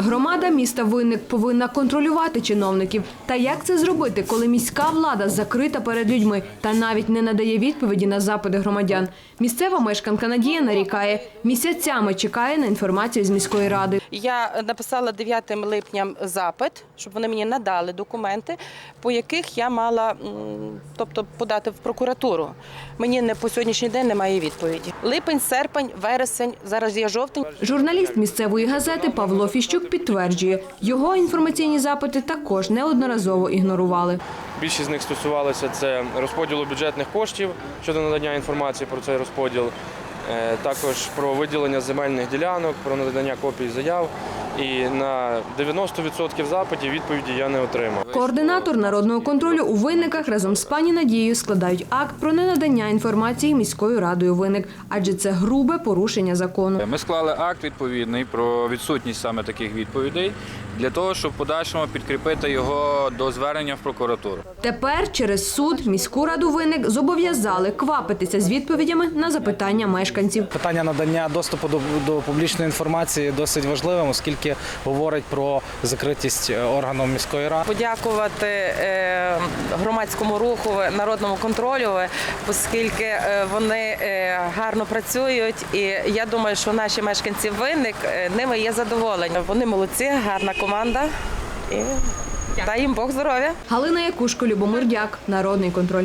Громада міста Винник повинна контролювати чиновників. Та як це зробити, коли міська влада закрита перед людьми та навіть не надає відповіді на запити громадян? Місцева мешканка Надія нарікає, місяцями чекає на інформацію з міської ради. Я написала 9 липня запит, щоб вони мені надали документи, по яких я мала тобто, подати в прокуратуру. Мені не по сьогоднішній день немає відповіді. Липень, серпень, вересень, зараз є жовтень. Журналіст місцевої газети Павло Фіщук підтверджує, його інформаційні запити також неодноразово ігнорували. Більшість з них стосувалися це розподілу бюджетних коштів щодо надання інформації про цей розподіл, також про виділення земельних ділянок, про надання копій заяв. І на 90% запитів відповіді я не отримав. Координатор народного контролю у винниках разом з пані Надією складають акт про ненадання інформації міською радою винник, адже це грубе порушення закону. Ми склали акт відповідний про відсутність саме таких відповідей для того, щоб в подальшому підкріпити його до звернення в прокуратуру. Тепер через суд міську раду винник зобов'язали квапитися з відповідями на запитання мешканців. Питання надання доступу до, до публічної інформації досить важливим, оскільки говорить про закритість е, органів міської ради. Подякувати е, громадському руху, народному контролю, оскільки е, вони е, гарно працюють. І я думаю, що наші мешканці винник е, ними є задоволені. Вони молодці, гарна команда. І дай їм Бог здоров'я. Галина Якушко, Любомир Дяк, Народний контроль.